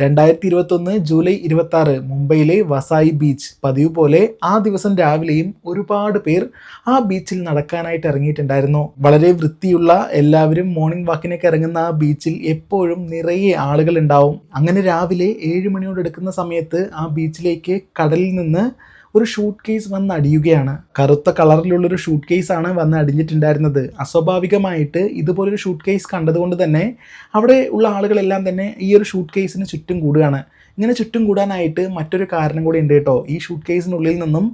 രണ്ടായിരത്തി ഇരുപത്തൊന്ന് ജൂലൈ ഇരുപത്തി ആറ് മുംബൈയിലെ വസായി ബീച്ച് പതിവ് പോലെ ആ ദിവസം രാവിലെയും ഒരുപാട് പേർ ആ ബീച്ചിൽ നടക്കാനായിട്ട് ഇറങ്ങിയിട്ടുണ്ടായിരുന്നു. വളരെ വൃത്തിയുള്ള എല്ലാവരും മോർണിംഗ് വാക്കിനൊക്കെ ഇറങ്ങുന്ന ആ ബീച്ചിൽ എപ്പോഴും നിറയെ ആളുകൾ ഉണ്ടാവും. അങ്ങനെ രാവിലെ ഏഴ് മണിയോട് എടുക്കുന്ന സമയത്ത് ആ ബീച്ചിലേക്ക് കടലിൽ നിന്ന് ഒരു ഷൂട്ട് കേസ് വന്ന് അടിയുകയാണ്. കറുത്ത കളറിലുള്ള ഒരു ഷൂട്ട് കേസ് ആണ് വന്ന് അടിഞ്ഞിട്ടുണ്ടായിരുന്നത്. അസ്വാഭാവികമായിട്ട് ഇതുപോലൊരു ഷൂട്ട് കേസ് കണ്ടതുകൊണ്ട് തന്നെ അവിടെ ഉള്ള ആളുകളെല്ലാം തന്നെ ഈ ഒരു ഷൂട്ട് കേസിന് ചുറ്റും കൂടുകയാണ്. ഇങ്ങനെ ചുറ്റും കൂടാനായിട്ട് മറ്റൊരു കാരണം കൂടി ഉണ്ട് കേട്ടോ. ഈ ഷൂട്ട് കേസിനുള്ളിൽ നിന്നും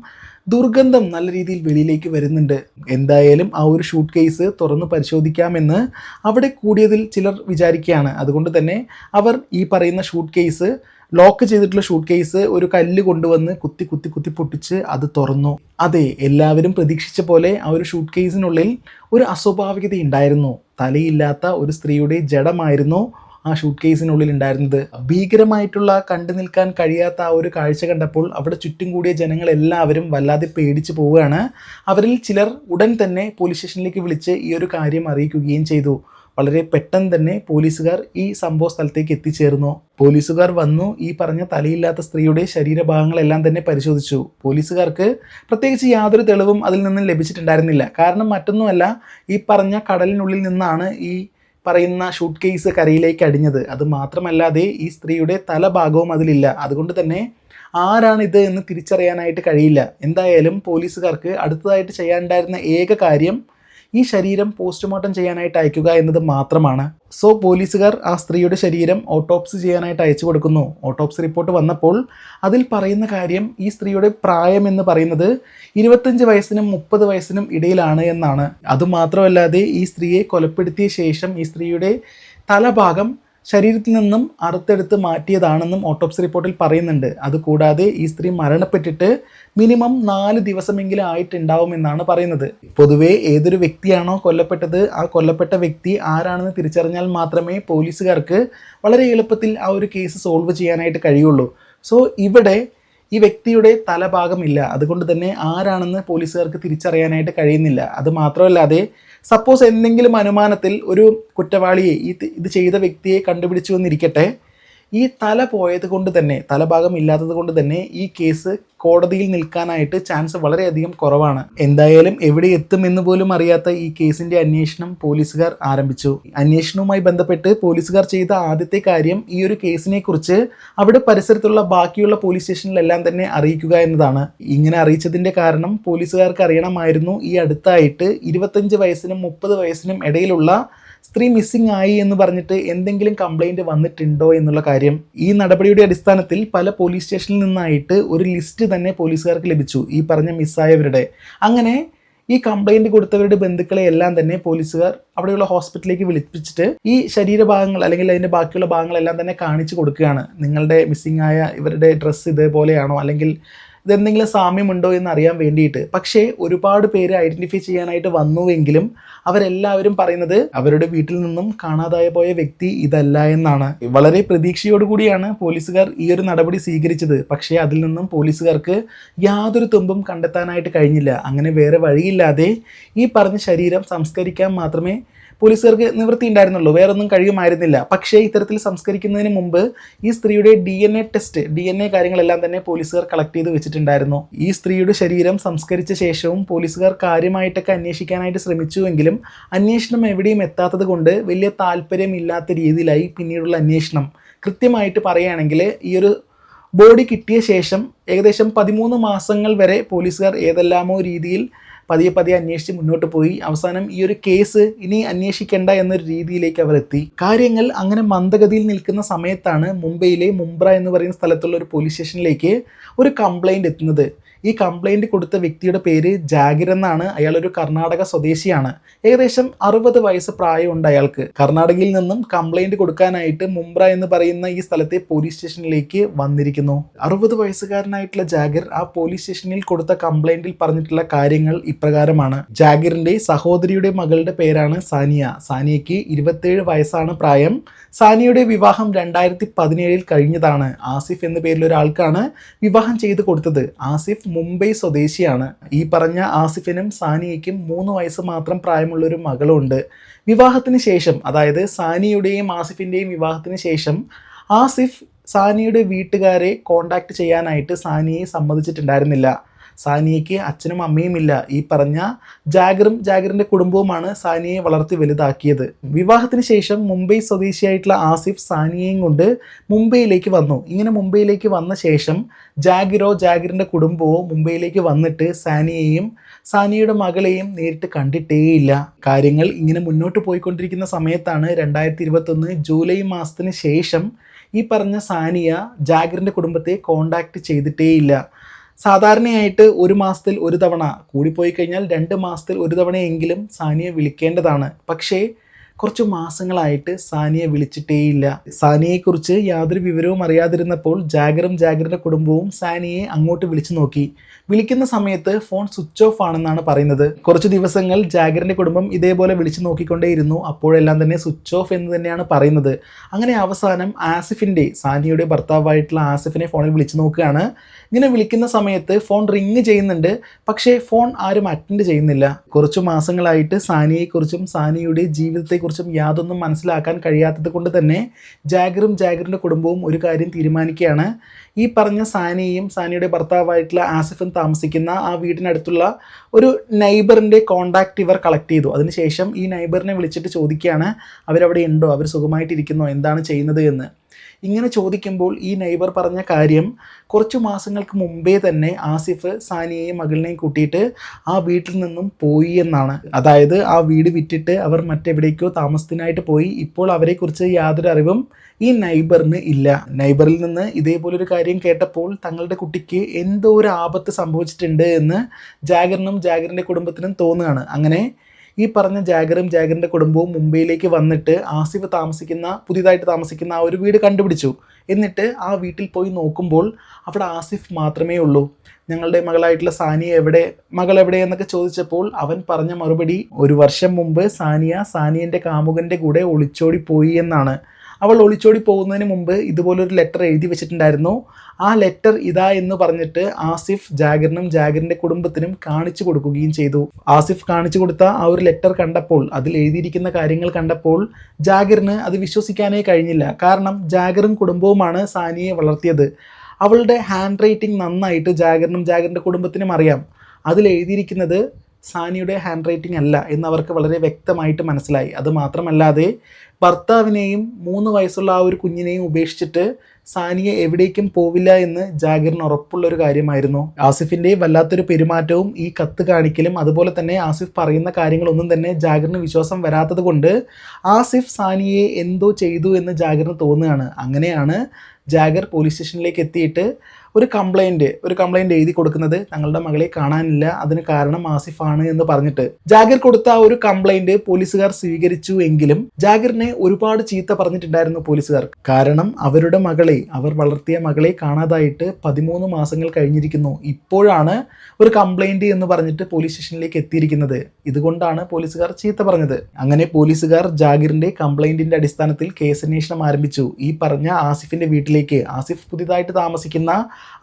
ദുർഗന്ധം നല്ല രീതിയിൽ വെളിയിലേക്ക് വരുന്നുണ്ട്. എന്തായാലും ആ ഒരു ഷൂട്ട് കേസ് തുറന്ന് പരിശോധിക്കാമെന്ന് അവിടെ കൂടിയതിൽ ചിലർ വിചാരിക്കുകയാണ്. അതുകൊണ്ട് തന്നെ അവർ ഈ പറയുന്ന ഷൂട്ട് കേസ് ലോക്ക് ചെയ്തിട്ടുള്ള ഷൂട്ട് കേസ് ഒരു കല്ല് കൊണ്ടുവന്ന് കുത്തി കുത്തി കുത്തി പൊട്ടിച്ച് അത് തുറന്നു. അതെ എല്ലാവരും പ്രതീക്ഷിച്ച പോലെ ആ ഒരു ഷൂട്ട് കേസിനുള്ളിൽ ഒരു അസ്വാഭാവികത ഉണ്ടായിരുന്നു തലയില്ലാത്ത ഒരു സ്ത്രീയുടെ ജഡമായിരുന്നു. ആ ഷൂട്ട് കേസിനുള്ളിൽ ഉണ്ടായിരുന്നത്. ഭീകരമായിട്ടുള്ള കണ്ടു നിൽക്കാൻ കഴിയാത്ത ആ ഒരു കാഴ്ച കണ്ടപ്പോൾ അവിടെ ചുറ്റും കൂടിയ ജനങ്ങളെല്ലാവരും വല്ലാതെ പേടിച്ചു പോവുകയാണ്. അവരിൽ ചിലർ ഉടൻ തന്നെ പോലീസ് സ്റ്റേഷനിലേക്ക് വിളിച്ച് ഈ ഒരു കാര്യം അറിയിക്കുകയും ചെയ്തു. വളരെ പെട്ടെന്ന് തന്നെ പോലീസുകാർ ഈ സംഭവ സ്ഥലത്തേക്ക് എത്തിച്ചേർന്നു. പോലീസുകാർ വന്നു ഈ പറഞ്ഞ തലയില്ലാത്ത സ്ത്രീയുടെ ശരീരഭാഗങ്ങളെല്ലാം തന്നെ പരിശോധിച്ചു. പോലീസുകാർക്ക് പ്രത്യേകിച്ച് യാതൊരു തെളിവും അതിൽ നിന്നും ലഭിച്ചിട്ടുണ്ടായിരുന്നില്ല. കാരണം മറ്റൊന്നുമല്ല ഈ പറഞ്ഞ കടലിനുള്ളിൽ നിന്നാണ് ഈ പറയുന്ന ഷൂട്ട് കേസ് കരയിലേക്ക് അടിഞ്ഞത്. അത് മാത്രമല്ലാതെ ഈ സ്ത്രീയുടെ തലഭാഗവും അതിലില്ല. അതുകൊണ്ട് തന്നെ ആരാണിത് എന്ന് തിരിച്ചറിയാനായിട്ട് കഴിയില്ല. എന്തായാലും പോലീസുകാർക്ക് അടുത്തതായിട്ട് ചെയ്യാനുണ്ടായിരുന്ന ഏക കാര്യം ഈ ശരീരം പോസ്റ്റ്മോർട്ടം ചെയ്യാനായിട്ട് അയക്കുക എന്നത് മാത്രമാണ്. സോ പോലീസുകാർ ആ സ്ത്രീയുടെ ശരീരം ഓട്ടോപ്സി ചെയ്യാനായിട്ട് അയച്ചു കൊടുക്കുന്നു. ഓട്ടോപ്സി റിപ്പോർട്ട് വന്നപ്പോൾ അതിൽ പറയുന്ന കാര്യം ഈ സ്ത്രീയുടെ പ്രായം എന്ന് പറയുന്നത് ഇരുപത്തഞ്ച് വയസ്സിനും മുപ്പത് വയസ്സിനും ഇടയിലാണ് എന്നാണ്. അതുമാത്രമല്ലാതെ ഈ സ്ത്രീയെ കൊലപ്പെടുത്തിയ ശേഷം ഈ സ്ത്രീയുടെ തലഭാഗം ശരീരത്തിൽ നിന്നും അറുത്തെടുത്ത് മാറ്റിയതാണെന്നും ഓട്ടോപ്സി റിപ്പോർട്ടിൽ പറയുന്നുണ്ട്. അതുകൂടാതെ ഈ സ്ത്രീ മരണപ്പെട്ടിട്ട് മിനിമം നാല് ദിവസമെങ്കിലും ആയിട്ടുണ്ടാവുമെന്നാണ് പറയുന്നത്. പൊതുവേ ഏതൊരു വ്യക്തിയാണോ കൊല്ലപ്പെട്ടത് ആ കൊല്ലപ്പെട്ട വ്യക്തി ആരാണെന്ന് തിരിച്ചറിഞ്ഞാൽ മാത്രമേ പോലീസുകാർക്ക് വളരെ എളുപ്പത്തിൽ ആ ഒരു കേസ് സോൾവ് ചെയ്യാനായിട്ട് കഴിയുള്ളൂ. സോ ഇവിടെ ഈ വ്യക്തിയുടെ തലഭാഗമില്ല. അതുകൊണ്ട് തന്നെ ആരാണെന്ന് പോലീസുകാർക്ക് തിരിച്ചറിയാനായിട്ട് കഴിയുന്നില്ല. അത് മാത്രമല്ലാതെ സപ്പോസ് എന്തെങ്കിലും അനുമാനത്തിൽ ഒരു കുറ്റവാളിയെ ഈ ഇത് ചെയ്ത വ്യക്തിയെ കണ്ടുപിടിച്ചു എന്നിരിക്കട്ടെ ഈ തല പോയത് കൊണ്ട് തന്നെ തലഭാഗം ഇല്ലാത്തത് കൊണ്ട് തന്നെ ഈ കേസ് കോടതിയിൽ നിൽക്കാനായിട്ട് ചാൻസ് വളരെയധികം കുറവാണ്. എന്തായാലും എവിടെ എത്തുമെന്ന് പോലും അറിയാത്ത ഈ കേസിന്റെ അന്വേഷണം പോലീസുകാർ ആരംഭിച്ചു. അന്വേഷണവുമായി ബന്ധപ്പെട്ട് പോലീസുകാർ ചെയ്ത ആദ്യത്തെ കാര്യം ഈ ഒരു കേസിനെ കുറിച്ച് അവിടെ പരിസരത്തുള്ള ബാക്കിയുള്ള പോലീസ് സ്റ്റേഷനിലെല്ലാം തന്നെ അറിയിക്കുക എന്നതാണ്. ഇങ്ങനെ അറിയിച്ചതിന്റെ കാരണം പോലീസുകാർക്ക് അറിയണമായിരുന്നു. ഈ അടുത്തായിട്ട് ഇരുപത്തഞ്ച് വയസ്സിനും മുപ്പത് വയസ്സിനും ഇടയിലുള്ള സ്ത്രീ മിസ്സിംഗ് ആയി എന്ന് പറഞ്ഞിട്ട് എന്തെങ്കിലും കംപ്ലൈന്റ് വന്നിട്ടുണ്ടോ എന്നുള്ള കാര്യം ഈ നടപടിയുടെ അടിസ്ഥാനത്തിൽ പല പോലീസ് സ്റ്റേഷനിൽ നിന്നായിട്ട് ഒരു ലിസ്റ്റ് തന്നെ പോലീസുകാർക്ക് ലഭിച്ചു. ഈ പറഞ്ഞ മിസ്സായവരുടെ അങ്ങനെ ഈ കംപ്ലൈന്റ് കൊടുത്തവരുടെ ബന്ധുക്കളെ എല്ലാം തന്നെ പോലീസുകാർ അവിടെയുള്ള ഹോസ്പിറ്റലിലേക്ക് വിളിപ്പിച്ചിട്ട് ഈ ശരീരഭാഗങ്ങൾ അല്ലെങ്കിൽ അതിന്റെ ബാക്കിയുള്ള ഭാഗങ്ങളെല്ലാം തന്നെ കാണിച്ചു കൊടുക്കുകയാണ്. നിങ്ങളുടെ മിസ്സിംഗ് ആയ ഇവരുടെ ഡ്രസ്സ് ഇതേപോലെയാണോ? അല്ലെങ്കിൽ ഇതെന്തെങ്കിലും സാമ്യമുണ്ടോ എന്ന് അറിയാൻ വേണ്ടിയിട്ട്. പക്ഷേ ഒരുപാട് പേര് ഐഡന്റിഫൈ ചെയ്യാനായിട്ട് വന്നുവെങ്കിലും അവരെല്ലാവരും പറയുന്നത് അവരുടെ വീട്ടിൽ നിന്നും കാണാതായ പോയ വ്യക്തി ഇതല്ല എന്നാണ്. വളരെ പ്രതീക്ഷയോടുകൂടിയാണ് പോലീസുകാർ ഈ ഒരു നടപടി സ്വീകരിച്ചത്. പക്ഷേ അതിൽ നിന്നും പോലീസുകാർക്ക് യാതൊരു തുമ്പും കണ്ടെത്താനായിട്ട് കഴിഞ്ഞില്ല. അങ്ങനെ വേറെ വഴിയില്ലാതെ ഈ പറഞ്ഞ ശരീരം സംസ്കരിക്കാൻ മാത്രമേ പോലീസുകാർക്ക് നിവൃത്തി ഉണ്ടായിരുന്നുള്ളൂ. വേറൊന്നും കഴിയുമായിരുന്നില്ല. പക്ഷേ ഇത്തരത്തിൽ സംസ്കരിക്കുന്നതിന് മുമ്പ് ഈ സ്ത്രീയുടെ D N A test D N A കാര്യങ്ങളെല്ലാം തന്നെ പോലീസുകാർ കളക്ട് ചെയ്ത് വെച്ചിട്ടുണ്ടായിരുന്നു. ഈ സ്ത്രീയുടെ ശരീരം സംസ്കരിച്ച ശേഷവും പോലീസുകാർ കാര്യമായിട്ടൊക്കെ അന്വേഷിക്കാനായിട്ട് ശ്രമിച്ചുവെങ്കിലും അന്വേഷണം എവിടെയും എത്താത്തത് കൊണ്ട് വലിയ താല്പര്യമില്ലാത്ത രീതിയിലായി പിന്നീടുള്ള അന്വേഷണം. കൃത്യമായിട്ട് പറയുകയാണെങ്കിൽ ഈ ഒരു ബോഡി കിട്ടിയ ശേഷം ഏകദേശം പതിമൂന്ന് മാസങ്ങൾ വരെ പോലീസുകാർ ഏതെല്ലാമോ രീതിയിൽ പതിയെ പതിയെ അന്വേഷിച്ച് മുന്നോട്ട് പോയി. അവസാനം ഈ ഒരു കേസ് ഇനി അന്വേഷിക്കേണ്ട എന്നൊരു രീതിയിലേക്ക് അവർ എത്തി. കാര്യങ്ങൾ അങ്ങനെ മന്ദഗതിയിൽ നിൽക്കുന്ന സമയത്താണ് മുംബൈയിലെ മുംബ്ര എന്ന് പറയുന്ന സ്ഥലത്തുള്ള ഒരു പോലീസ് സ്റ്റേഷനിലേക്ക് ഒരു കംപ്ലൈന്റ് എത്തുന്നത്. ഈ കംപ്ലൈന്റ് കൊടുത്ത വ്യക്തിയുടെ പേര് ജാഗിർ എന്നാണ്. അയാൾ ഒരു കർണാടക സ്വദേശിയാണ്. ഏകദേശം അറുപത് വയസ്സ് പ്രായമുണ്ട് അയാൾക്ക്. കർണാടകയിൽ നിന്നും കംപ്ലൈന്റ് കൊടുക്കാനായിട്ട് മുംബ്ര എന്ന് പറയുന്ന ഈ സ്ഥലത്തെ പോലീസ് സ്റ്റേഷനിലേക്ക് വന്നിരിക്കുന്നു. അറുപത് വയസ്സുകാരനായിട്ടുള്ള ജാഗിർ ആ പോലീസ് സ്റ്റേഷനിൽ കൊടുത്ത കംപ്ലൈന്റിൽ പറഞ്ഞിട്ടുള്ള കാര്യങ്ങൾ ഇപ്രകാരമാണ്. ജാഗിറിന്റെ സഹോദരിയുടെ മകളുടെ പേരാണ് സാനിയ. സാനിയയ്ക്ക് ഇരുപത്തേഴ് വയസ്സാണ് പ്രായം. സാനിയുടെ വിവാഹം രണ്ടായിരത്തി പതിനേഴിൽ കഴിഞ്ഞതാണ്. ആസിഫ് എന്ന പേരിൽ ഒരാൾക്കാണ് വിവാഹം ചെയ്ത് കൊടുത്തത്. ആസിഫ് മുംബൈ സ്വദേശിയാണ്. ഈ പറഞ്ഞ ആസിഫിനും സാനിയയ്ക്കും മൂന്ന് വയസ്സ് മാത്രം പ്രായമുള്ള ഒരു മകളുണ്ട്. വിവാഹത്തിന് ശേഷം അതായത് സാനിയുടെയും ആസിഫിന്റെയും വിവാഹത്തിന് ശേഷം ആസിഫ് സാനിയുടെ വീട്ടുകാരെ കോണ്ടാക്ട് ചെയ്യാനായിട്ട് സാനിയെ സമ്മതിച്ചിട്ടുണ്ടായിരുന്നില്ല. സാനിയയ്ക്ക് അച്ഛനും അമ്മയും ഇല്ല. ഈ പറഞ്ഞ ജാഗറും ജാഗറിന്റെ കുടുംബവുമാണ് സാനിയെ വളർത്തി വലുതാക്കിയത്. വിവാഹത്തിന് ശേഷം മുംബൈ സ്വദേശിയായിട്ടുള്ള ആസിഫ് സാനിയയും കൊണ്ട് മുംബൈയിലേക്ക് വന്നു. ഇങ്ങനെ മുംബൈയിലേക്ക് വന്ന ശേഷം ജാഗിറോ ജാഗിറിന്റെ കുടുംബവും മുംബൈയിലേക്ക് വന്നിട്ട് സാനിയെയും സാനിയയുടെ മകളെയും നേരിട്ട് കണ്ടിട്ടേയില്ല. കാര്യങ്ങൾ ഇങ്ങനെ മുന്നോട്ട് പോയിക്കൊണ്ടിരിക്കുന്ന സമയത്താണ് രണ്ടായിരത്തി ഇരുപത്തൊന്ന് ജൂലൈ മാസത്തിന് ശേഷം ഈ പറഞ്ഞ സാനിയ ജാഗിറിന്റെ കുടുംബത്തെ കോണ്ടാക്ട് ചെയ്തിട്ടേയില്ല. സാധാരണയായിട്ട് ഒരു മാസത്തിൽ ഒരു തവണ കൂടിപ്പോയി കഴിഞ്ഞാൽ രണ്ട് മാസത്തിൽ ഒരു തവണയെങ്കിലും സാനിയെ വിളിക്കേണ്ടതാണ്. പക്ഷേ കുറച്ച് മാസങ്ങളായിട്ട് സാനിയെ വിളിച്ചിട്ടേയില്ല. സാനിയെക്കുറിച്ച് യാതൊരു വിവരവും അറിയാതിരുന്നപ്പോൾ ജാഗറും ജാഗറിന്റെ കുടുംബവും സാനിയെ അങ്ങോട്ട് വിളിച്ചു നോക്കി. വിളിക്കുന്ന സമയത്ത് ഫോൺ സ്വിച്ച് ഓഫ് ആണെന്നാണ് പറയുന്നത്. കുറച്ച് ദിവസങ്ങൾ ജാഗറിന്റെ കുടുംബം ഇതേപോലെ വിളിച്ചു നോക്കിക്കൊണ്ടേയിരുന്നു. അപ്പോഴെല്ലാം തന്നെ സ്വിച്ച് ഓഫ് എന്ന് തന്നെയാണ് പറയുന്നത്. അങ്ങനെ അവസാനം ആസിഫിന്റെ സാനിയുടെ ഭർത്താവായിട്ടുള്ള ആസിഫിനെ ഫോണിൽ വിളിച്ചു നോക്കുകയാണ്. ഇങ്ങനെ വിളിക്കുന്ന സമയത്ത് ഫോൺ റിങ് ചെയ്യുന്നുണ്ട്. പക്ഷേ ഫോൺ ആരും അറ്റൻഡ് ചെയ്യുന്നില്ല. കുറച്ച് മാസങ്ങളായിട്ട് സാനിയെക്കുറിച്ചും സാനിയുടെ ജീവിതത്തെക്കുറിച്ചും യാതൊന്നും മനസ്സിലാക്കാൻ കഴിയാത്തത് കൊണ്ട് തന്നെ ജാഗറും ജാഗറിന്റെ കുടുംബവും ഒരു കാര്യം തീരുമാനിക്കുകയാണ്. ഈ പറഞ്ഞ സാനിയും സാനിയുടെ ഭർത്താവായിട്ടുള്ള ആസിഫും താമസിക്കുന്ന ആ വീടിനടുത്തുള്ള ഒരു നൈബറിന്റെ കോണ്ടാക്റ്റ് ഇവർ കളക്ട് ചെയ്തു. അതിനുശേഷം ഈ നൈബറിനെ വിളിച്ചിട്ട് ചോദിക്കുകയാണ് അവരവിടെ ഉണ്ടോ? അവർ സുഖമായിട്ടിരിക്കുന്നോ? എന്താണ് ചെയ്യുന്നത്? എന്ന്. ഇങ്ങനെ ചോദിക്കുമ്പോൾ ഈ നൈബർ പറഞ്ഞ കാര്യം കുറച്ച് മാസങ്ങൾക്ക് മുമ്പേ തന്നെ ആസിഫ് സാനിയെയും മകളിനെയും കൂട്ടിയിട്ട് ആ വീട്ടിൽ നിന്നും പോയി എന്നാണ്. അതായത് ആ വീട് വിറ്റിട്ട് അവർ മറ്റെവിടേക്കോ താമസത്തിനായിട്ട് പോയി. ഇപ്പോൾ അവരെക്കുറിച്ച് യാതൊരു അറിവും ഈ നൈബറിന് ഇല്ല. നൈബറിൽ നിന്ന് ഇതേപോലൊരു കാര്യം കേട്ടപ്പോൾ തങ്ങളുടെ കുട്ടിക്ക് എന്തോ ഒരു ആപത്ത് സംഭവിച്ചിട്ടുണ്ട് എന്ന് ജാഗറിനും ജാഗറിന്റെ കുടുംബത്തിനും തോന്നുകയാണ്. അങ്ങനെ ഈ പറഞ്ഞ ജാഗറും ജാഗറിന്റെ കുടുംബവും മുംബൈയിലേക്ക് വന്നിട്ട് ആസിഫ് താമസിക്കുന്ന പുതിയതായിട്ട് താമസിക്കുന്ന ആ ഒരു വീട് കണ്ടുപിടിച്ചു. എന്നിട്ട് ആ വീട്ടിൽ പോയി നോക്കുമ്പോൾ അവിടെ ആസിഫ് മാത്രമേ ഉള്ളൂ. ഞങ്ങളുടെ മകളായിട്ടുള്ള സാനിയ എവിടെ മകൾ എവിടെ എന്നൊക്കെ ചോദിച്ചപ്പോൾ അവൻ പറഞ്ഞ മറുപടി ഒരു വർഷം മുമ്പ് സാനിയ സാനിയന്റെ കാമുകന്റെ കൂടെ ഒളിച്ചോടി പോയി എന്നാണ്. അവൾ ഒളിച്ചോടി പോകുന്നതിന് മുമ്പ് ഇതുപോലൊരു ലെറ്റർ എഴുതി വെച്ചിട്ടുണ്ടായിരുന്നു. ആ ലെറ്റർ ഇതാ എന്ന് പറഞ്ഞിട്ട് ആസിഫ് ജാഗിറിനും ജാഗിറിന്റെ കുടുംബത്തിനും കാണിച്ചു കൊടുക്കുകയും ചെയ്തു. ആസിഫ് കാണിച്ചു കൊടുത്ത ആ ഒരു ലെറ്റർ കണ്ടപ്പോൾ അതിൽ എഴുതിയിരിക്കുന്ന കാര്യങ്ങൾ കണ്ടപ്പോൾ ജാഗിറിന് അത് വിശ്വസിക്കാനേ കഴിഞ്ഞില്ല. കാരണം ജാഗിറും കുടുംബവുമാണ് സാനിയെ വളർത്തിയത്. അവളുടെ ഹാൻഡ് റൈറ്റിംഗ് നന്നായിട്ട് ജാഗറിനും ജാഗറിന്റെ കുടുംബത്തിനും അറിയാം. അതിൽ എഴുതിയിരിക്കുന്നത് സാനിയുടെ ഹാൻഡ് റൈറ്റിംഗ് അല്ല എന്ന് അവർക്ക് വളരെ വ്യക്തമായിട്ട് മനസ്സിലായി. അത് മാത്രമല്ലാതെ ഭർത്താവിനെയും മൂന്ന് വയസ്സുള്ള ആ ഒരു കുഞ്ഞിനെയും ഉപേക്ഷിച്ചിട്ട് സാനിയെ എവിടേക്കും പോവില്ല എന്ന് ജാഗിറിന് ഉറപ്പുള്ള ഒരു കാര്യമായിരുന്നു. ആസിഫിന്റെ വല്ലാത്തൊരു പെരുമാറ്റവും ഈ കത്ത് കാണിക്കലും അതുപോലെ തന്നെ ആസിഫ് പറയുന്ന കാര്യങ്ങളൊന്നും തന്നെ ജാഗിറിന് വിശ്വാസം വരാത്തത് കൊണ്ട് ആസിഫ് സാനിയെ എന്തോ ചെയ്തു എന്ന് ജാഗിറിന് തോന്നുകയാണ്. അങ്ങനെയാണ് ജാഗർ പോലീസ് സ്റ്റേഷനിലേക്ക് എത്തിയിട്ട് ഒരു കംപ്ലൈന്റ് ഒരു കംപ്ലൈന്റ് എഴുതി കൊടുക്കുന്നത് തങ്ങളുടെ മകളെ കാണാനില്ല അതിന് കാരണം ആസിഫാണ് എന്ന് പറഞ്ഞിട്ട്. ജാഗിർ കൊടുത്ത ആ ഒരു കംപ്ലൈന്റ് പോലീസുകാർ സ്വീകരിച്ചു എങ്കിലും ജാഗിറിനെ ഒരുപാട് ചീത്ത പറഞ്ഞിട്ടുണ്ടായിരുന്നു പോലീസുകാർ. കാരണം അവരുടെ മകളെ അവർ വളർത്തിയ മകളെ കാണാതായിട്ട് പതിമൂന്ന് മാസങ്ങൾ കഴിഞ്ഞിരിക്കുന്നു. ഇപ്പോഴാണ് ഒരു കംപ്ലൈന്റ് എന്ന് പറഞ്ഞിട്ട് പോലീസ് സ്റ്റേഷനിലേക്ക് എത്തിയിരിക്കുന്നത്. ഇതുകൊണ്ടാണ് പോലീസുകാർ ചീത്ത പറഞ്ഞത്. അങ്ങനെ പോലീസുകാർ ജാഗിറിന്റെ കംപ്ലൈന്റിന്റെ അടിസ്ഥാനത്തിൽ കേസന്വേഷണം ആരംഭിച്ചു. ഈ പറഞ്ഞ ആസിഫിന്റെ വീട്ടിലേക്ക്. ആസിഫ് പുതിയതായിട്ട് താമസിക്കുന്ന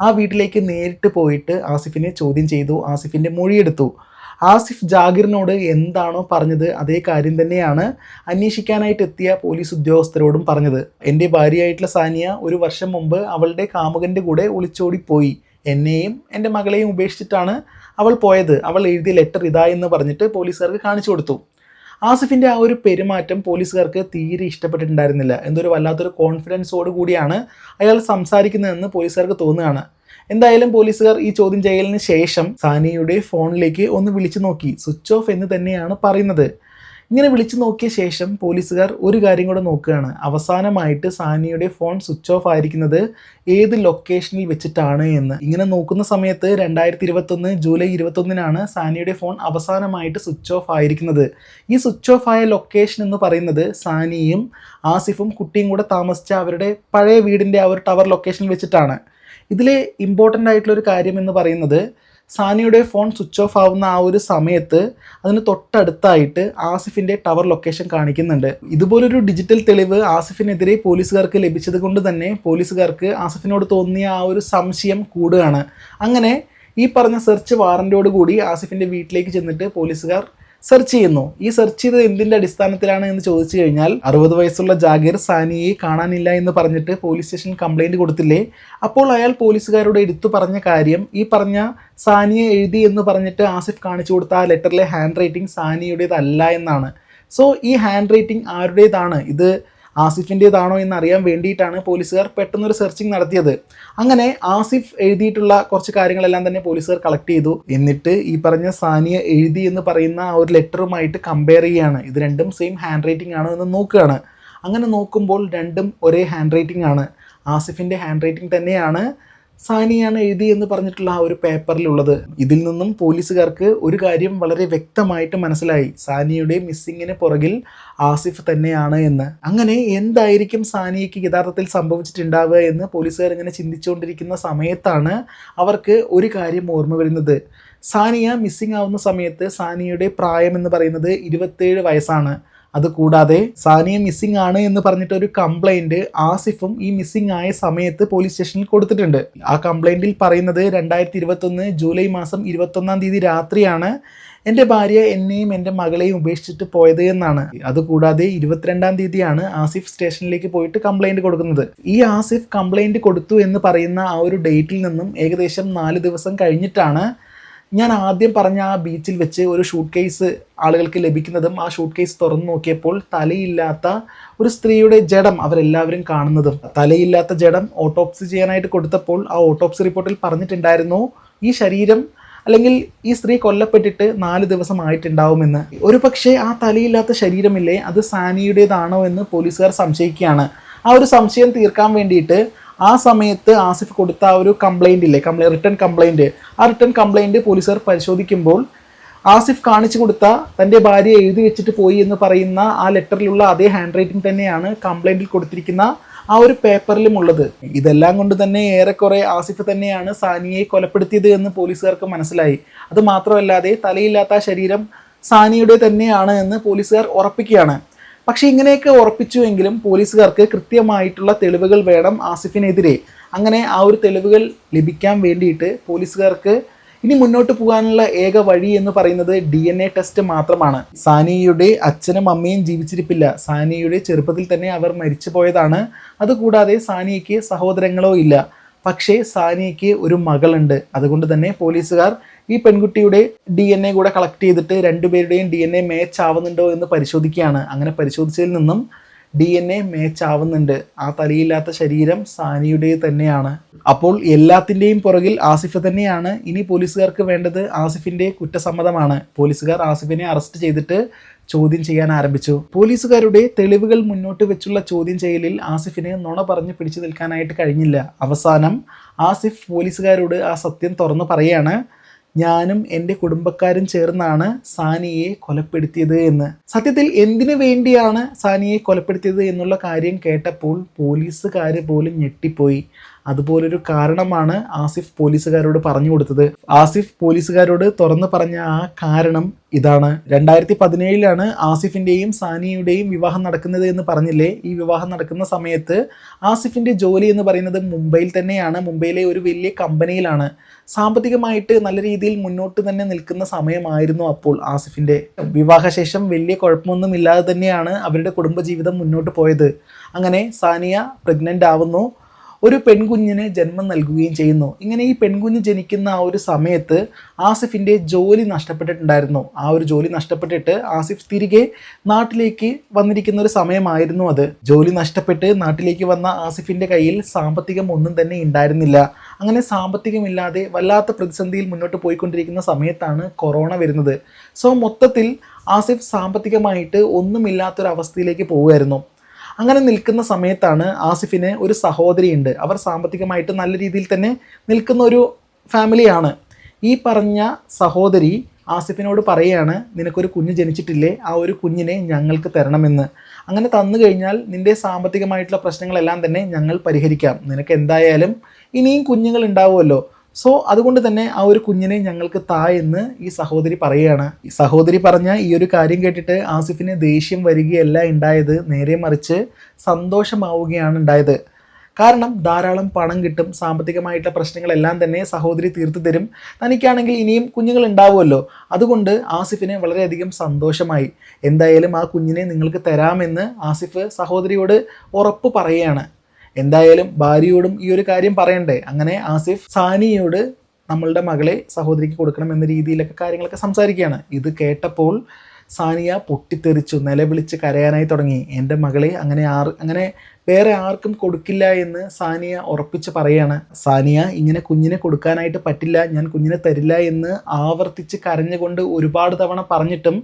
ആ വീട്ടിലേക്ക് നേരിട്ട് പോയിട്ട് ആസിഫിനെ ചോദ്യം ചെയ്തു ആസിഫിന്റെ മൊഴിയെടുത്തു. ആസിഫ് ജാഗിറിനോട് എന്താണോ പറഞ്ഞത് അതേ കാര്യം തന്നെയാണ് അന്വേഷിക്കാനായിട്ട് എത്തിയ പോലീസ് ഉദ്യോഗസ്ഥരോടും പറഞ്ഞത്. എന്റെ ഭാര്യയായിട്ടുള്ള സാനിയ ഒരു വർഷം മുമ്പ് അവളുടെ കാമുകന്റെ കൂടെ ഒളിച്ചോടിപ്പോയി. എന്നെയും എന്റെ മകളെയും ഉപേക്ഷിച്ചിട്ടാണ് അവൾ പോയത്. അവൾ എഴുതിയ ലെറ്റർ ഇതാ എന്ന് പറഞ്ഞിട്ട് പോലീസുകാർക്ക് കാണിച്ചു കൊടുത്തു. ആസിഫിന്റെ ആ ഒരു പെരുമാറ്റം പോലീസുകാർക്ക് തീരെ ഇഷ്ടപ്പെട്ടിട്ടുണ്ടായിരുന്നില്ല. എന്തൊരു വല്ലാത്തൊരു കോൺഫിഡൻസോട് കൂടിയാണ് അയാൾ സംസാരിക്കുന്നതെന്ന് പോലീസുകാർക്ക് തോന്നുകയാണ്. എന്തായാലും പോലീസുകാർ ഈ ചോദ്യം ചെയ്യലിന് ശേഷം സാനിയുടെ ഫോണിലേക്ക് ഒന്ന് വിളിച്ചു നോക്കി. സ്വിച്ച് ഓഫ് എന്ന് തന്നെയാണ് പറയുന്നത്. ഇങ്ങനെ വിളിച്ചു നോക്കിയ ശേഷം പോലീസുകാർ ഒരു കാര്യം കൂടെ നോക്കുകയാണ്. അവസാനമായിട്ട് സാനിയുടെ ഫോൺ സ്വിച്ച് ഓഫ് ആയിരിക്കുന്നത് ഏത് ലൊക്കേഷനിൽ വെച്ചിട്ടാണ് എന്ന്. ഇങ്ങനെ നോക്കുന്ന സമയത്ത് രണ്ടായിരത്തി ഇരുപത്തൊന്ന് ജൂലൈ ഇരുപത്തൊന്നിനാണ് സാനിയുടെ ഫോൺ അവസാനമായിട്ട് സ്വിച്ച് ഓഫ് ആയിരിക്കുന്നത്. ഈ സ്വിച്ച് ഓഫ് ആയ ലൊക്കേഷൻ എന്ന് പറയുന്നത് സാനിയും ആസിഫും കുട്ടിയും കൂടെ താമസിച്ച അവരുടെ പഴയ വീടിന്റെ ആ ഒരു ടവർ ലൊക്കേഷനിൽ വെച്ചിട്ടാണ്. ഇതിലെ ഇമ്പോർട്ടന്റ് ആയിട്ടുള്ള ഒരു കാര്യം എന്ന് പറയുന്നത് സാനിയുടെ ഫോൺ സ്വിച്ച് ഓഫ് ആവുന്ന ആ ഒരു സമയത്ത് അതിന് തൊട്ടടുത്തായിട്ട് ആസിഫിന്റെ ടവർ ലൊക്കേഷൻ കാണിക്കുന്നുണ്ട്. ഇതുപോലൊരു ഡിജിറ്റൽ തെളിവ് ആസിഫിനെതിരെ പോലീസുകാർക്ക് ലഭിച്ചത് കൊണ്ട് തന്നെ പോലീസുകാർക്ക് ആസിഫിനോട് തോന്നിയ ആ ഒരു സംശയം കൂടുകയാണ്. അങ്ങനെ ഈ പറഞ്ഞ സെർച്ച് വാറന്റോട് കൂടി ആസിഫിന്റെ വീട്ടിലേക്ക് ചെന്നിട്ട് പോലീസുകാർ സെർച്ച് ചെയ്യുന്നു. ഈ സെർച്ച് ചെയ്തത് എന്തിന്റെ അടിസ്ഥാനത്തിലാണ് എന്ന് ചോദിച്ചു കഴിഞ്ഞാൽ അറുപത് വയസ്സുള്ള ജാഗീർ സാനിയെ കാണാനില്ല എന്ന് പറഞ്ഞിട്ട് പോലീസ് സ്റ്റേഷൻ കംപ്ലൈന്റ് കൊടുത്തില്ലേ? അപ്പോൾ അയാൾ പോലീസുകാരോട് എടുത്തു പറഞ്ഞ കാര്യം ഈ പറഞ്ഞ സാനിയെ എഴുതി എന്ന് പറഞ്ഞിട്ട് ആസിഫ് കാണിച്ചു കൊടുത്ത ആ ലെറ്ററിലെ ഹാൻഡ് റൈറ്റിംഗ് സാനിയുടേതല്ല എന്നാണ്. സോ ഈ ഹാൻഡ് റൈറ്റിംഗ് ആരുടേതാണ്? ഇത് ആസിഫിന്റേതാണോ എന്ന് അറിയാൻ വേണ്ടിയിട്ടാണ് പോലീസുകാർ പെട്ടെന്നൊരു സെർച്ചിങ് നടത്തിയത്. അങ്ങനെ ആസിഫ് എഴുതിയിട്ടുള്ള കുറച്ച് കാര്യങ്ങളെല്ലാം തന്നെ പോലീസുകാർ കളക്ട് ചെയ്തു. എന്നിട്ട് ഈ പറഞ്ഞ സാനിയ എഴുതി എന്ന് പറയുന്ന ആ ഒരു ലെറ്ററുമായിട്ട് കമ്പയർ ചെയ്യുകയാണ്. ഇത് രണ്ടും സെയിം ഹാൻഡ് റൈറ്റിംഗ് ആണോ എന്ന് നോക്കുകയാണ്. അങ്ങനെ നോക്കുമ്പോൾ രണ്ടും ഒരേ ഹാൻഡ് റൈറ്റിംഗ് ആണ്. ആസിഫിന്റെ ഹാൻഡ് റൈറ്റിംഗ് തന്നെയാണ് സാനിയാണ് എഴുതി എന്ന് പറഞ്ഞിട്ടുള്ള ആ ഒരു പേപ്പറിലുള്ളത്. ഇതിൽ നിന്നും പോലീസുകാർക്ക് ഒരു കാര്യം വളരെ വ്യക്തമായിട്ട് മനസ്സിലായി. സാനിയുടെ മിസ്സിങ്ങിന് പുറകിൽ ആസിഫ് തന്നെയാണ് എന്ന്. അങ്ങനെ എന്തായിരിക്കും സാനിയയ്ക്ക് യഥാർത്ഥത്തിൽ സംഭവിച്ചിട്ടുണ്ടാവുക എന്ന് പോലീസുകാർ ഇങ്ങനെ ചിന്തിച്ചുകൊണ്ടിരിക്കുന്ന സമയത്താണ് അവർക്ക് ഒരു കാര്യം ഓർമ്മ വരുന്നത്. സാനിയ മിസ്സിംഗ് ആവുന്ന സമയത്ത് സാനിയയുടെ പ്രായം എന്ന് പറയുന്നത് ഇരുപത്തേഴ് വയസ്സാണ്. അതുകൂടാതെ സാനിയ മിസ്സിംഗ് ആണ് എന്ന് പറഞ്ഞിട്ട് ഒരു കംപ്ലൈന്റ് ആസിഫും ഈ മിസ്സിംഗ് ആയ സമയത്ത് പോലീസ് സ്റ്റേഷനിൽ കൊടുത്തിട്ടുണ്ട്. ആ കംപ്ലൈന്റിൽ പറയുന്നത് രണ്ടായിരത്തി ഇരുപത്തൊന്ന് ജൂലൈ മാസം ഇരുപത്തൊന്നാം തീയതി രാത്രിയാണ് എന്റെ ഭാര്യ എന്നെയും എന്റെ മകളെയും ഉപേക്ഷിച്ചിട്ട് പോയത് എന്നാണ്. അതുകൂടാതെ ഇരുപത്തിരണ്ടാം തീയതിയാണ് ആസിഫ് സ്റ്റേഷനിലേക്ക് പോയിട്ട് കംപ്ലൈന്റ് കൊടുക്കുന്നത്. ഈ ആസിഫ് കംപ്ലൈന്റ് കൊടുത്തു എന്ന് പറയുന്ന ആ ഒരു ഡേറ്റിൽ നിന്നും ഏകദേശം നാല് ദിവസം കഴിഞ്ഞിട്ടാണ് ഞാൻ ആദ്യം പറഞ്ഞ ആ ബീച്ചിൽ വെച്ച് ഒരു ഷൂട്ട് കേസ് ആളുകൾക്ക് ലഭിക്കുന്നതും ആ ഷൂട്ട് കേസ് തുറന്നു നോക്കിയപ്പോൾ തലയില്ലാത്ത ഒരു സ്ത്രീയുടെ ജഡം അവരെല്ലാവരും കാണുന്നതും. തലയില്ലാത്ത ജഡം ഓട്ടോപ്സി ചെയ്യാനായിട്ട് കൊടുത്തപ്പോൾ ആ ഓട്ടോപ്സി റിപ്പോർട്ടിൽ പറഞ്ഞിട്ടുണ്ടായിരുന്നു ഈ ശരീരം അല്ലെങ്കിൽ ഈ സ്ത്രീ കൊല്ലപ്പെട്ടിട്ട് നാല് ദിവസം ആയിട്ടുണ്ടാവുമെന്ന് ഒരു പക്ഷേ ആ തലയില്ലാത്ത ശരീരമില്ലേ അത് സാനിയുടേതാണോ എന്ന് പോലീസുകാർ സംശയിക്കുകയാണ്. ആ ഒരു സംശയം തീർക്കാൻ വേണ്ടിയിട്ട് ആ സമയത്ത് ആസിഫ് കൊടുത്ത ആ ഒരു കംപ്ലൈന്റ് ഇല്ലേ? കംപ്ലൈന്റ് റിട്ടേൺ കംപ്ലൈന്റ് ആ റിട്ടേൺ കംപ്ലൈന്റ് പോലീസുകാർ പരിശോധിക്കുമ്പോൾ ആസിഫ് കാണിച്ചു കൊടുത്ത തന്റെ ഭാര്യ എഴുതി വെച്ചിട്ട് പോയി എന്ന് പറയുന്ന ആ ലെറ്ററിലുള്ള അതേ ഹാൻഡ് റൈറ്റിംഗ് തന്നെയാണ് കംപ്ലൈന്റിൽ കൊടുത്തിരിക്കുന്ന ആ ഒരു പേപ്പറിലും ഉള്ളത്. ഇതെല്ലാം കൊണ്ട് തന്നെ ഏറെക്കുറെ ആസിഫ് തന്നെയാണ് സാനിയെ കൊലപ്പെടുത്തിയത് എന്ന് പോലീസുകാർക്ക് മനസ്സിലായി. അത് മാത്രമല്ലാതെ തലയില്ലാത്ത ശരീരം സാനിയുടെ തന്നെയാണ് എന്ന് പോലീസുകാർ ഉറപ്പിക്കുകയാണ്. പക്ഷെ ഇങ്ങനെയൊക്കെ ഉറപ്പിച്ചുവെങ്കിലും പോലീസുകാർക്ക് കൃത്യമായിട്ടുള്ള തെളിവുകൾ വേണം ആസിഫിനെതിരെ. അങ്ങനെ ആ ഒരു തെളിവുകൾ ലഭിക്കാൻ വേണ്ടിയിട്ട് പോലീസുകാർക്ക് ഇനി മുന്നോട്ട് പോകാനുള്ള ഏക വഴി എന്ന് പറയുന്നത് ഡി എൻ എ ടെസ്റ്റ് മാത്രമാണ്. സാനിയുടെ അച്ഛനും അമ്മയും ജീവിച്ചിരിപ്പില്ല. സാനിയുടെ ചെറുപ്പത്തിൽ തന്നെ അവർ മരിച്ചു പോയതാണ്. അതുകൂടാതെ സാനിയയ്ക്ക് സഹോദരങ്ങളോ ഇല്ല. പക്ഷേ സാനിയയ്ക്ക് ഒരു മകളുണ്ട്. അതുകൊണ്ട് തന്നെ പോലീസുകാർ ഈ പെൺകുട്ടിയുടെ ഡി എൻ എ കൂടെ കളക്ട് ചെയ്തിട്ട് രണ്ടുപേരുടെയും ഡി എൻ എ മാച്ച് ആവുന്നുണ്ടോ എന്ന് പരിശോധിക്കുകയാണ്. അങ്ങനെ പരിശോധിച്ചതിൽ നിന്നും ഡി എൻ എ മാച്ച് ആവുന്നുണ്ട്. ആ തലയില്ലാത്ത ശരീരം സാനിയുടെ തന്നെയാണ്. അപ്പോൾ എല്ലാത്തിന്റെയും പുറകിൽ ആസിഫ് തന്നെയാണ്. ഇനി പോലീസുകാർക്ക് വേണ്ടത് ആസിഫിന്റെ കുറ്റസമ്മതമാണ്. പോലീസുകാർ ആസിഫിനെ അറസ്റ്റ് ചെയ്തിട്ട് ചോദ്യം ചെയ്യാൻ ആരംഭിച്ചു. പോലീസുകാരുടെ തെളിവുകൾ മുന്നോട്ട് വെച്ചുള്ള ചോദ്യം ചെയ്യലിൽ ആസിഫിന് നുണ പറഞ്ഞ് പിടിച്ചു നിൽക്കാനായിട്ട് കഴിഞ്ഞില്ല. അവസാനം ആസിഫ് പോലീസുകാരോട് ആ സത്യം തുറന്നു പറയാണ് ഞാനും എന്റെ കുടുംബക്കാരും ചേർന്നാണ് സാനിയെ കൊലപ്പെടുത്തിയത് എന്ന്. സത്യത്തിൽ എന്തിനു വേണ്ടിയാണ് സാനിയെ കൊലപ്പെടുത്തിയത് എന്നുള്ള കാര്യം കേട്ടപ്പോൾ പോലീസുകാർ പോലും ഞെട്ടിപ്പോയി. അതുപോലൊരു കാരണമാണ് ആസിഫ് പോലീസുകാരോട് പറഞ്ഞു കൊടുത്തത്. ആസിഫ് പോലീസുകാരോട് തുറന്നു പറഞ്ഞ ആ കാരണം ഇതാണ്. രണ്ടായിരത്തി പതിനേഴിലാണ് ആസിഫിന്റെയും സാനിയുടെയും വിവാഹം നടക്കുന്നത് എന്ന് പറഞ്ഞില്ലേ? ഈ വിവാഹം നടക്കുന്ന സമയത്ത് ആസിഫിന്റെ ജോലി എന്ന് പറയുന്നത് മുംബൈയിൽ തന്നെയാണ്. മുംബൈയിലെ ഒരു വലിയ കമ്പനിയിലാണ്. സാമ്പത്തികമായിട്ട് നല്ല രീതിയിൽ മുന്നോട്ട് തന്നെ നിൽക്കുന്ന സമയമായിരുന്നു അപ്പോൾ ആസിഫിന്റെ. വിവാഹശേഷം വലിയ കുഴപ്പമൊന്നും ഇല്ലാതെ തന്നെയാണ് അവരുടെ കുടുംബജീവിതം മുന്നോട്ട് പോയത്. അങ്ങനെ സാനിയ പ്രഗ്നന്റ് ആവുന്നു. ഒരു പെൺകുഞ്ഞിന് ജന്മം നൽകുകയും ചെയ്യുന്നു. ഇങ്ങനെ ഈ പെൺകുഞ്ഞ് ജനിക്കുന്ന ആ ഒരു സമയത്ത് ആസിഫിന്റെ ജോലി നഷ്ടപ്പെട്ടിട്ടുണ്ടായിരുന്നു. ആ ഒരു ജോലി നഷ്ടപ്പെട്ടിട്ട് ആസിഫ് തിരികെ നാട്ടിലേക്ക് വന്നിരിക്കുന്ന ഒരു സമയമായിരുന്നു അത്. ജോലി നഷ്ടപ്പെട്ട് നാട്ടിലേക്ക് വന്ന ആസിഫിന്റെ കയ്യിൽ സാമ്പത്തികം ഒന്നും തന്നെ ഉണ്ടായിരുന്നില്ല. അങ്ങനെ സാമ്പത്തികമില്ലാതെ വല്ലാത്ത പ്രതിസന്ധിയിൽ മുന്നോട്ട് പോയിക്കൊണ്ടിരിക്കുന്ന സമയത്താണ് കൊറോണ വരുന്നത്. സോ മൊത്തത്തിൽ ആസിഫ് സാമ്പത്തികമായിട്ട് ഒന്നുമില്ലാത്തൊരവസ്ഥയിലേക്ക് പോവുമായിരുന്നു അങ്ങനെ നിൽക്കുന്ന സമയത്താണ് ആസിഫിന് ഒരു സഹോദരിയുണ്ട്. അവർ സാമ്പത്തികമായിട്ട് നല്ല രീതിയിൽ തന്നെ നിൽക്കുന്ന ഒരു ഫാമിലിയാണ്. ഈ പറഞ്ഞ സഹോദരി ആസിഫിനോട് പറയുകയാണ് നിനക്കൊരു കുഞ്ഞ് ജനിച്ചിട്ടില്ലേ? ആ ഒരു കുഞ്ഞിനെ ഞങ്ങൾക്ക് തരണമെന്ന്. അങ്ങനെ തന്നു കഴിഞ്ഞാൽ നിന്റെ സാമ്പത്തികമായിട്ടുള്ള പ്രശ്നങ്ങളെല്ലാം തന്നെ ഞങ്ങൾ പരിഹരിക്കാം. നിനക്ക് എന്തായാലും ഇനിയും കുഞ്ഞുങ്ങൾ ഉണ്ടാവുമല്ലോ. സോ അതുകൊണ്ട് തന്നെ ആ ഒരു കുഞ്ഞിനെ ഞങ്ങൾക്ക് താ എന്ന് ഈ സഹോദരി പറയുകയാണ്. ഈ സഹോദരി പറഞ്ഞ ഈ ഒരു കാര്യം കേട്ടിട്ട് ആസിഫിന് ദേഷ്യം വരികയല്ല ഉണ്ടായത്. നേരെ മറിച്ച് സന്തോഷമാവുകയാണ് ഉണ്ടായത്. കാരണം ധാരാളം പണം കിട്ടും സാമ്പത്തികമായിട്ടുള്ള പ്രശ്നങ്ങളെല്ലാം തന്നെ സഹോദരി തീർത്തു തരും. തനിക്കാണെങ്കിൽ ഇനിയും കുഞ്ഞുങ്ങൾ ഉണ്ടാവുമല്ലോ. അതുകൊണ്ട് ആസിഫിന് വളരെയധികം സന്തോഷമായി. എന്തായാലും ആ കുഞ്ഞിനെ നിങ്ങൾക്ക് തരാമെന്ന് ആസിഫ് സഹോദരിയോട് ഉറപ്പ് പറയുകയാണ്. എന്തായാലും ഭാര്യയോടും ഈ ഒരു കാര്യം പറയണ്ടേ? അങ്ങനെ ആസിഫ് സാനിയോട് നമ്മളുടെ മകളെ സഹോദരിക്ക് കൊടുക്കണം എന്ന രീതിയിലൊക്കെ കാര്യങ്ങളൊക്കെ സംസാരിക്കുകയാണ്. ഇത് കേട്ടപ്പോൾ സാനിയ പൊട്ടിത്തെറിച്ചു നിലവിളിച്ച് കരയാനായി തുടങ്ങി. എന്റെ മകളെ അങ്ങനെ ആർ അങ്ങനെ വേറെ ആർക്കും കൊടുക്കില്ല എന്ന് സാനിയ ഉറപ്പിച്ച് പറയാണ്. സാനിയ ഇങ്ങനെ കുഞ്ഞിനെ കൊടുക്കാനായിട്ട് പറ്റില്ല ഞാൻ കുഞ്ഞിനെ തരില്ല എന്ന് ആവർത്തിച്ച് കരഞ്ഞുകൊണ്ട് ഒരുപാട് തവണ പറഞ്ഞിട്ടും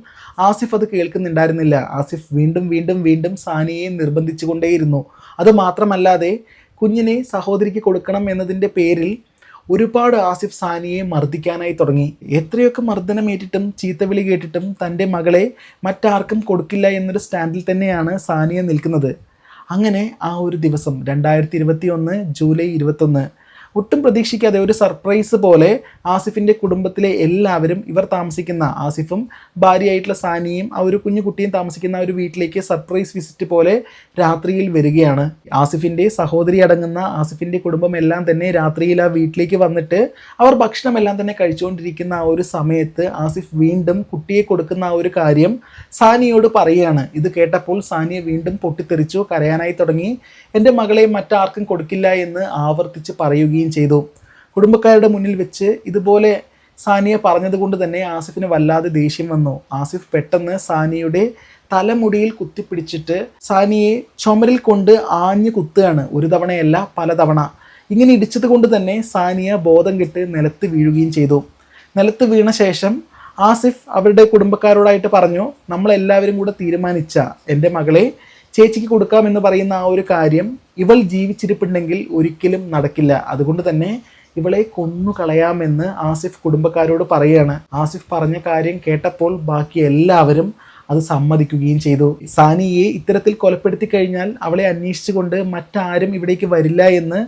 ആസിഫ് അത് കേൾക്കുന്നുണ്ടായിരുന്നില്ല. ആസിഫ് വീണ്ടും വീണ്ടും വീണ്ടും സാനിയെ നിർബന്ധിച്ചുകൊണ്ടേയിരുന്നു. അത് മാത്രമല്ലാതെ കുഞ്ഞിനെ സഹോദരിക്ക് കൊടുക്കണം എന്നതിന്റെ പേരിൽ ഒരുപാട് ആസിഫ് സാനിയെ മർദ്ദിക്കാനായി തുടങ്ങി. എത്രയൊക്കെ മർദ്ദനമേറ്റിട്ടും ചീത്തവിളി കേട്ടിട്ടും തന്റെ മകളെ മറ്റാർക്കും കൊടുക്കില്ല എന്നൊരു സ്റ്റാൻഡിൽ തന്നെയാണ് സാനിയ നിൽക്കുന്നത്. അങ്ങനെ ആ ഒരു ദിവസം രണ്ടായിരത്തി ഇരുപത്തി ഒന്ന് ജൂലൈ ഇരുപത്തൊന്ന് ഒട്ടും പ്രതീക്ഷിക്കാതെ ഒരു സർപ്രൈസ് പോലെ ആസിഫിന്റെ കുടുംബത്തിലെ എല്ലാവരും ഇവർ താമസിക്കുന്ന ആസിഫും ഭാര്യയായിട്ടുള്ള സാനിയും ആ ഒരു കുഞ്ഞു കുട്ടിയും താമസിക്കുന്ന ഒരു വീട്ടിലേക്ക് സർപ്രൈസ് വിസിറ്റ് പോലെ രാത്രിയിൽ വരികയാണ്. ആസിഫിന്റെ സഹോദരി അടങ്ങുന്ന ആസിഫിന്റെ കുടുംബം എല്ലാം തന്നെ രാത്രിയിൽ ആ വീട്ടിലേക്ക് വന്നിട്ട് അവർ ഭക്ഷണമെല്ലാം തന്നെ കഴിച്ചുകൊണ്ടിരിക്കുന്ന ആ ഒരു സമയത്ത് ആസിഫ് വീണ്ടും കുട്ടിയെ കൊടുക്കുന്ന ആ ഒരു കാര്യം സാനിയോട് പറയുകയാണ്. ഇത് കേട്ടപ്പോൾ സാനിയെ വീണ്ടും പൊട്ടിത്തെറിച്ചു കരയാനായി തുടങ്ങി. എന്റെ മകളെ മറ്റാർക്കും കൊടുക്കില്ല എന്ന് ആവർത്തിച്ച് പറയുകയും ചെയ്തു. കുടുംബക്കാരുടെ മുന്നിൽ വെച്ച് ഇതുപോലെ സാനിയ പറഞ്ഞതുകൊണ്ട് തന്നെ ആസിഫിന് വല്ലാതെ ദേഷ്യം വന്നു. ആസിഫ് പെട്ടെന്ന് സാനിയുടെ തലമുടിയിൽ കുത്തിപ്പിടിച്ചിട്ട് സാനിയെ ചുമരിൽ കൊണ്ട് ആഞ്ഞു കുത്തുകയാണ്. ഒരു തവണയല്ല പല തവണ. ഇങ്ങനെ ഇടിച്ചത് കൊണ്ട് തന്നെ സാനിയ ബോധം കെട്ട് നിലത്ത് വീഴുകയും ചെയ്തു. നിലത്ത് വീണ ശേഷം ആസിഫ് അവരുടെ കുടുംബക്കാരോടായിട്ട് പറഞ്ഞു നമ്മളെല്ലാവരും കൂടെ തീരുമാനിച്ച. എന്റെ മകളെ ചേച്ചിക്ക് കൊടുക്കാം എന്ന് പറയുന്ന ആ ഒരു കാര്യം ഇവൾ ജീവിച്ചിരിപ്പുണ്ടെങ്കിൽ ഒരിക്കലും നടക്കില്ല. അതുകൊണ്ട് തന്നെ ഇവളെ കൊന്നു കളയാമെന്ന് ആസിഫ് കുടുംബക്കാരോട് പറയുകയാണ് ആസിഫ് പറഞ്ഞ കാര്യം കേട്ടപ്പോൾ ബാക്കി എല്ലാവരും അത് സമ്മതിക്കുകയും ചെയ്തു. സാനിയെ ഇത്തരത്തിൽ കൊലപ്പെടുത്തി കഴിഞ്ഞാൽ അവളെ അന്വേഷിച്ചുകൊണ്ട് മറ്റാരും ഇവിടേക്ക് വരില്ല എന്ന്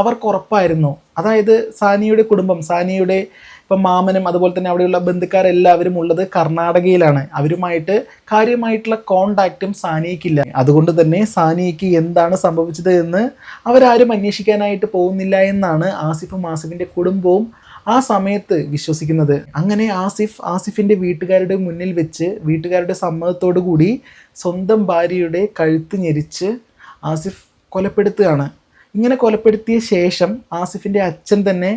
അവർക്ക് ഉറപ്പായിരുന്നു. അതായത് സാനിയുടെ കുടുംബം സാനിയുടെ ഇപ്പം മാമനും അതുപോലെ തന്നെ അവിടെയുള്ള ബന്ധുക്കാരെല്ലാവരും ഉള്ളത് കർണാടകയിലാണ്. അവരുമായിട്ട് കാര്യമായിട്ടുള്ള കോണ്ടാക്റ്റും സാനിയക്കില്ല അതുകൊണ്ട് തന്നെ സാനിയക്ക് എന്താണ് സംഭവിച്ചത് എന്ന് അവരാരും അന്വേഷിക്കാനായിട്ട് പോകുന്നില്ല എന്നാണ് ആസിഫും ആസിഫിന്റെ കുടുംബവും ആ സമയത്ത് വിശ്വസിക്കുന്നത്. അങ്ങനെ ആസിഫ് ആസിഫിന്റെ വീട്ടുകാരുടെ മുന്നിൽ വെച്ച് വീട്ടുകാരുടെ സമ്മതത്തോടു കൂടി സ്വന്തം ഭാര്യയുടെ കഴുത്ത് ഞെരിച്ച് ആസിഫ് കൊലപ്പെടുത്തുകയാണ്. ഇങ്ങനെ കൊലപ്പെടുത്തിയ ശേഷം ആസിഫിന്റെ അച്ഛൻ തന്നെ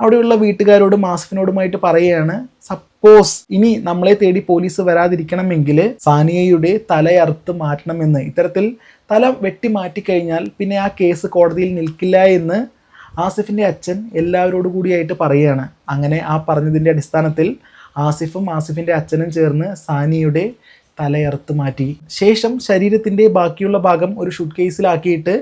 അവിടെയുള്ള വീട്ടുകാരോടും ആസിഫിനോടുമായിട്ട് പറയുകയാണ് സപ്പോസ് ഇനി നമ്മളെ തേടി പോലീസ് വരാതിരിക്കണമെങ്കിൽ സാനിയയുടെ തലയറുത്ത് മാറ്റണമെന്ന്. ഇത്തരത്തിൽ തല വെട്ടി മാറ്റിക്കഴിഞ്ഞാൽ പിന്നെ ആ കേസ് കോടതിയിൽ നിൽക്കില്ല എന്ന് ആസിഫിന്റെ അച്ഛൻ എല്ലാവരോടും കൂടിയായിട്ട് പറയുകയാണ്. അങ്ങനെ ആ പറഞ്ഞതിന്റെ അടിസ്ഥാനത്തിൽ ആസിഫും ആസിഫിന്റെ അച്ഛനും ചേർന്ന് സാനിയുടെ തലയറുത്ത് മാറ്റി. ശേഷം ശരീരത്തിന്റെ ബാക്കിയുള്ള ഭാഗം ഒരു ഷൂട്ട് കേസിലാക്കിയിട്ട്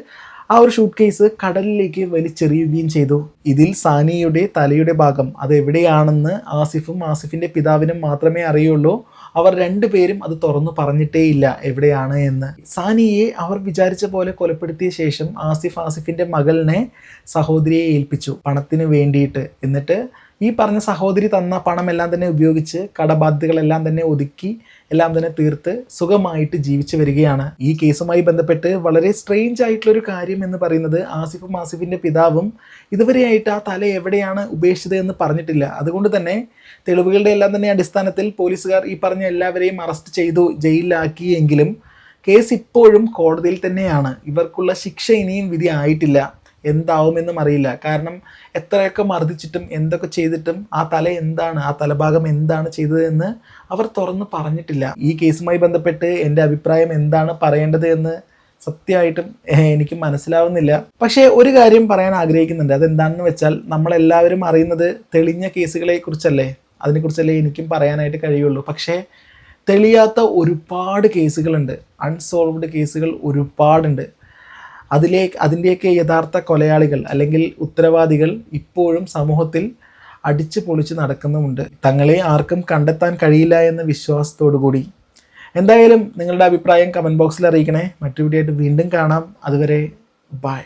ആ ഒരു ഷൂട്ട് കേസ് കടലിലേക്ക് വലിച്ചെറിയുകയും ചെയ്തു. ഇതിൽ സാനിയുടെ തലയുടെ ഭാഗം അത് എവിടെയാണെന്ന് ആസിഫും ആസിഫിന്റെ പിതാവിനും മാത്രമേ അറിയുള്ളൂ. അവർ രണ്ടുപേരും അത് തുറന്നു പറഞ്ഞിട്ടേയില്ല എവിടെയാണ് എന്ന്. സാനിയെ അവർ വിചാരിച്ച പോലെ കൊലപ്പെടുത്തിയ ശേഷം ആസിഫ് ആസിഫിന്റെ മകളിനെ സഹോദരിയെ ഏൽപ്പിച്ചു പണത്തിന് വേണ്ടിയിട്ട്. എന്നിട്ട് ഈ പറഞ്ഞ സഹോദരി തന്ന പണമെല്ലാം തന്നെ ഉപയോഗിച്ച് കടബാധ്യതകളെല്ലാം തന്നെ ഒതുക്കി എല്ലാം തന്നെ തീർത്ത് സുഖമായിട്ട് ജീവിച്ചു വരികയാണ്. ഈ കേസുമായി ബന്ധപ്പെട്ട് വളരെ സ്ട്രെയിഞ്ച് ആയിട്ടുള്ള ഒരു കാര്യം എന്ന് പറയുന്നത് ആസിഫും ആസിഫിന്റെ പിതാവും ഇതുവരെയായിട്ട് ആ തല എവിടെയാണ് ഉപേക്ഷിച്ചത് എന്ന് പറഞ്ഞിട്ടില്ല. അതുകൊണ്ട് തന്നെ തെളിവുകളുടെ എല്ലാം തന്നെ അടിസ്ഥാനത്തിൽ പോലീസുകാർ ഈ പറഞ്ഞ എല്ലാവരെയും അറസ്റ്റ് ചെയ്തു ജയിലിലാക്കിയെങ്കിലും കേസ് ഇപ്പോഴും കോടതിയിൽ തന്നെയാണ്. ഇവർക്കുള്ള ശിക്ഷ ഇനിയും വിധി ആയിട്ടില്ല. എന്താവുമെന്നും അറിയില്ല. കാരണം എത്രയൊക്കെ മർദ്ദിച്ചിട്ടും എന്തൊക്കെ ചെയ്തിട്ടും ആ തല എന്താണ് ആ തലഭാഗം എന്താണ് ചെയ്തതെന്ന് അവർ തുറന്ന് പറഞ്ഞിട്ടില്ല. ഈ കേസുമായി ബന്ധപ്പെട്ട് എന്റെ അഭിപ്രായം എന്താണ് പറയേണ്ടത് എന്ന് സത്യമായിട്ടും എനിക്ക് മനസ്സിലാവുന്നില്ല. പക്ഷേ ഒരു കാര്യം പറയാൻ ആഗ്രഹിക്കുന്നുണ്ട്. അതെന്താണെന്ന് വെച്ചാൽ നമ്മളെല്ലാവരും അറിയുന്നത് തെളിഞ്ഞ കേസുകളെ കുറിച്ചല്ലേ അതിനെക്കുറിച്ചല്ലേ എനിക്കും പറയാനായിട്ട് കഴിയുള്ളൂ. പക്ഷേ തെളിയാത്ത ഒരുപാട് കേസുകളുണ്ട്. അൺസോൾവ്ഡ് കേസുകൾ ഒരുപാടുണ്ട്. അതിലേക്ക് അതിന്റെയൊക്കെ യഥാർത്ഥ കൊലയാളികൾ അല്ലെങ്കിൽ ഉത്തരവാദികൾ ഇപ്പോഴും സമൂഹത്തിൽ അടിച്ചു പൊളിച്ച് നടക്കുന്നുമുണ്ട്. തങ്ങളെ ആർക്കും കണ്ടെത്താൻ കഴിയില്ല എന്ന വിശ്വാസത്തോടു കൂടി. എന്തായാലും നിങ്ങളുടെ അഭിപ്രായം കമന്റ് ബോക്സിൽ അറിയിക്കണേ. മറ്റു വീഡിയോ ആയിട്ട് വീണ്ടും കാണാം. അതുവരെ ബൈ